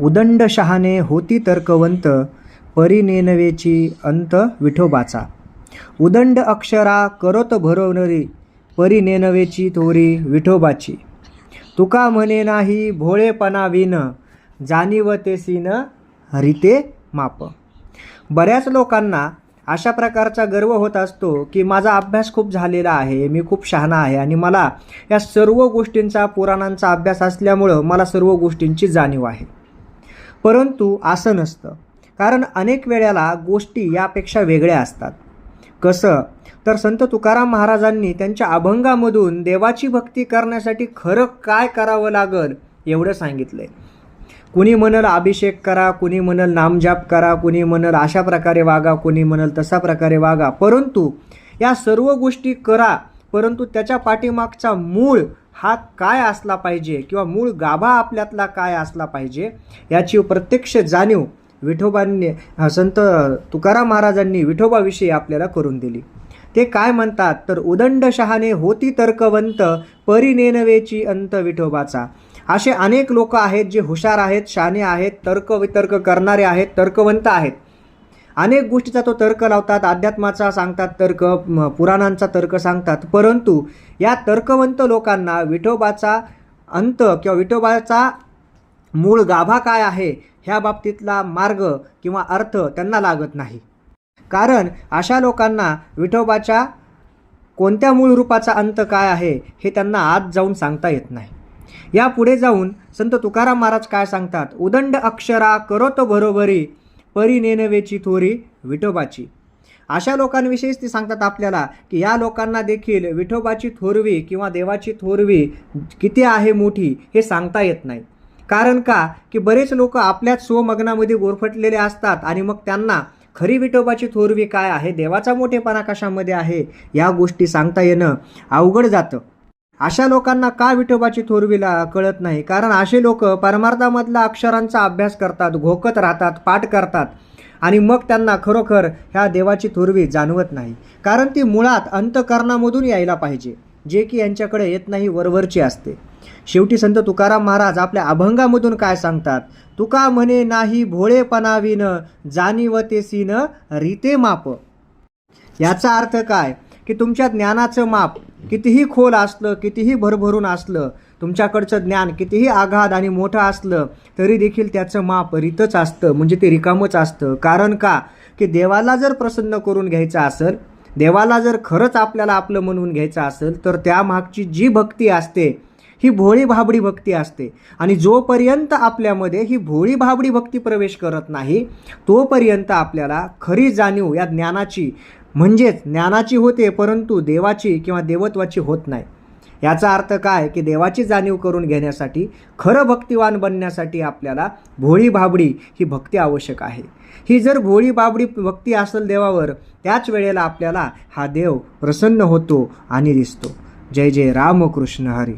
उदंड शहाणे होती तर्कवंत परिनेनवेची अंत विठोबाचा. उदंड अक्षरा करत भरवणारी परी नेनवेची थोरी विठोबाची. तुका म्हणे नाही भोळेपणा विन जाणीवतेसीन हरिते माप. बऱ्याच लोकांना अशा प्रकारचा गर्व होत असतो की माझा अभ्यास खूप झालेला आहे मी खूप शहाणा आहे आणि मला या सर्व गोष्टींचा पुराणांचा अभ्यास असल्यामुळं मला सर्व गोष्टींची जाणीव आहे. परंतु असं नसतं. कारण अनेक वेळेला गोष्टी यापेक्षा वेगळ्या असतात. कसं? तर संत तुकाराम महाराजांनी त्यांच्या अभंगामधून देवाची भक्ती करण्यासाठी खरं काय करावं लागल एवढं सांगितलंय. कुणी म्हणल अभिषेक करा कुणी म्हणल नामजाप करा कुणी म्हणल अशा प्रकारे वागा कुणी म्हणल तसा प्रकारे वागा. परंतु या सर्व गोष्टी करा परंतु त्याच्या पाठीमागचा मूळ हा काय असला पाहिजे किंवा मूळ गाभा आपल्यातला काय असला पाहिजे याची प्रत्यक्ष जाणीव विठोबांनी संत तुकाराम महाराजांनी विठोबाविषयी आपल्याला करून दिली. ते काय म्हणतात? तर उदंड शहाने होती तर्कवंत परिनेनवेची अंत विठोबाचा. असे अनेक लोक आहेत जे हुशार आहेत शाने आहेत तर्क वितर्क करणारे आहेत तर्कवंत आहेत. अनेक गोष्टीचा तो तर्क लावतात अध्यात्माचा सांगतात तर्क पुराणांचा तर्क सांगतात. परंतु या तर्कवंत लोकांना विठोबाचा अंत किंवा विठोबाचा मूळ गाभा काय आहे ह्या बाबतीतला मार्ग किंवा अर्थ त्यांना लागत नाही. कारण अशा लोकांना विठोबाच्या कोणत्या मूळ रूपाचा अंत काय आहे हे त्यांना आत जाऊन सांगता येत नाही. या पुढे जाऊन संत तुकाराम महाराज काय सांगतात? उदंड अक्षरा करत बरोबरी परी नेनवेची थोरी विठोबाची. अशा लोकांविषयीच ती सांगतात आपल्याला की या लोकांना देखील विठोबाची थोरवी किंवा देवाची थोरवी किती आहे मोठी हे सांगता येत नाही. कारण का? की बरेच लोक आपल्याच स्वमग्नामध्ये गोरफटलेले असतात आणि मग त्यांना खरी विठोबाची थोरवी काय आहे? देवाचा मोठेपणा कशामध्ये आहे? या गोष्टी सांगता येणं अवघड जातं. अशा लोकांना का विठोबाची थोरवीला कळत नाही? कारण असे लोक परमार्थामधला अक्षरांचा अभ्यास करतात घोकत राहतात पाठ करतात आणि मग त्यांना खरोखर ह्या देवाची थोरवी जाणवत नाही. कारण ती मुळात अंतकरणामधून यायला पाहिजे जे की यांच्याकडे येत नाही वरवरची असते. शेवटी संत तुकाराम महाराज आपल्या अभंगामधून काय सांगतात? तुका म्हणे नाही भोळेपणाविन जाणीवतेसीनं रीते माप. याचा अर्थ काय? की तुमच्या ज्ञानाचं माप कितीही खोल असलं कितीही भरभरून असलं तुमच्याकडचं ज्ञान कितीही आघात आणि मोठं असलं तरी देखील त्याचं माप रितच असतं म्हणजे ते रिकामच असतं. कारण का? की देवाला जर प्रसन्न करून घ्यायचं असेल देवाला जर खरंच आपल्याला आपलं म्हणून घ्यायचं असेल तर त्यामागची जी भक्ती असते ही भोळी भाबडी भक्ती असते. आणि जोपर्यंत आपल्यामध्ये ही भोळी भाबडी भक्ती प्रवेश करत नाही तोपर्यंत आपल्याला खरी जाणीव या ज्ञानाची म्हणजेच ज्ञानाची होते परंतु देवाची किंवा देवत्वाची होत नाही. याचा अर्थ काय? की देवाची जाणीव करून घेण्यासाठी खरं भक्तिवान बनण्यासाठी आपल्याला भोळी भाबडी ही भक्ती आवश्यक आहे. ही जर भोळी बाबडी भक्ती असेल देवावर त्याच वेळेला आपल्याला हा देव प्रसन्न होतो आणि दिसतो. जय जय रामकृष्ण हरी.